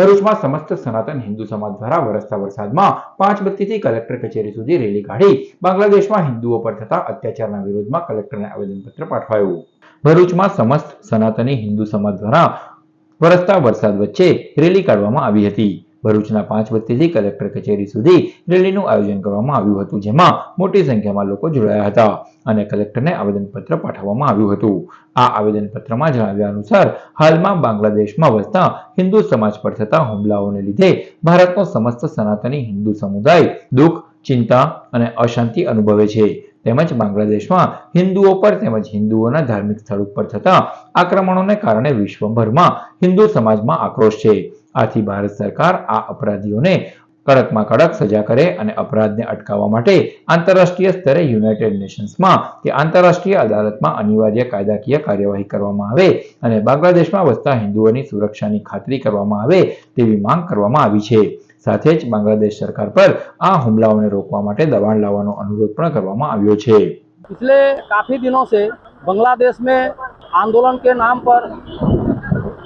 ભરૂચમાં સમસ્ત સનાતન હિન્દુ સમાજ દ્વારા વરસતા વરસાદમાં પાંચ બત્તીથી કલેક્ટર કચેરી સુધી રેલી કાઢી બાંગ્લાદેશમાં હિન્દુઓ પર થતા અત્યાચારના વિરોધમાં કલેક્ટરને આવેદનપત્ર પાઠવાયું. ભરૂચમાં સમસ્ત સનાતની હિન્દુ સમાજ દ્વારા વરસતા વરસાદ વચ્ચે રેલી કાઢવામાં આવી હતી. ભરૂચના પાંચ બત્તીથી કલેક્ટર કચેરી સુધી રેલીનું આયોજન કરવામાં આવ્યું હતું, જેમાં મોટી સંખ્યામાં લોકો જોડાયા હતા અને કલેક્ટરને આવેદનપત્ર પાઠવવામાં આવ્યું હતું. આ આવેદનપત્રમાં જણાવ્યા અનુસાર, હાલમાં બાંગ્લાદેશમાં વસતા હિન્દુ સમાજ પર થતા હુમલાઓને લીધે ભારતનો સમસ્ત સનાતની હિન્દુ સમુદાય દુઃખ, ચિંતા અને અશાંતિ અનુભવે છે. તેમજ બાંગ્લાદેશમાં હિન્દુઓ પર તેમજ હિન્દુઓના ધાર્મિક સ્થળ ઉપર થતા આક્રમણોને કારણે વિશ્વભરમાં હિન્દુ સમાજમાં આક્રોશ છે. આથી ભારત સરકાર આ અપરાધીઓને કડકમાં કડક સજા કરે અને અપરાધને અટકાવવા માટે આંતરરાષ્ટ્રીય સ્તરે યુનાઇટેડ નેશન્સમાં કે આંતરરાષ્ટ્રીય અદાલતમાં અનિવાર્ય કાયદાકીય કાર્યવાહી કરવામાં આવે અને બાંગ્લાદેશમાં વસતા હિન્દુઓની સુરક્ષાની ખાતરી કરવામાં આવે તેવી માંગ કરવામાં આવી છે સાથે જ બાંગ્લાદેશ સરકાર પર આ હુમલાઓને રોકવા માટે દબાણ લાવવાનો અનુરોધ પણ કરવામાં આવ્યો છે पिछले काफ़ी दिनों से बांग्लादेश में आंदोलन के नाम पर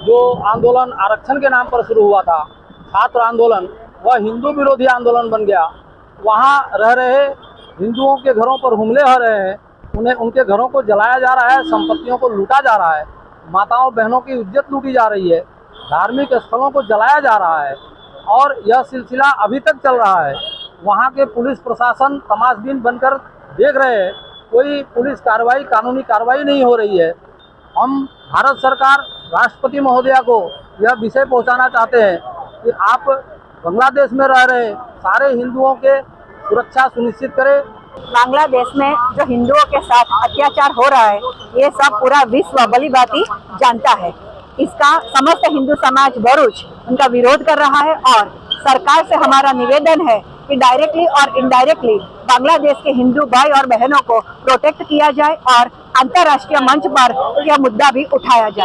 जो आंदोलन आरक्षण के नाम पर शुरू हुआ था, छात्र आंदोलन, वह हिंदू विरोधी आंदोलन बन गया। वहाँ रह रहे हिंदुओं के घरों पर हमले हो रहे हैं, उन्हें उनके घरों को जलाया जा रहा है, संपत्तियों को लूटा जा रहा है, माताओं बहनों की इज़्ज़त लूटी जा रही है, धार्मिक स्थलों को जलाया जा रहा है, और यह सिलसिला अभी तक चल रहा है। वहाँ के पुलिस प्रशासन तमाशबीन बनकर देख रहे हैं, कोई पुलिस कार्रवाई, कानूनी कार्रवाई नहीं हो रही है। हम, भारत सरकार राष्ट्रपति महोदया को यह विषय पहुंचाना चाहते हैं कि आप बांग्लादेश में रह रहे सारे हिंदुओं के सुरक्षा सुनिश्चित करें। बांग्लादेश में जो हिंदुओं के साथ अत्याचार हो रहा है, ये सब पूरा विश्व भली भांति जानता है। इसका समस्त हिंदू समाज भरूच उनका विरोध कर रहा है और सरकार से हमारा निवेदन है कि डायरेक्टली और इनडायरेक्टली बांग्लादेश के हिंदू भाई और बहनों को प्रोटेक्ट किया जाए और अंतर्राष्ट्रीय मंच पर यह मुद्दा भी उठाया जाए।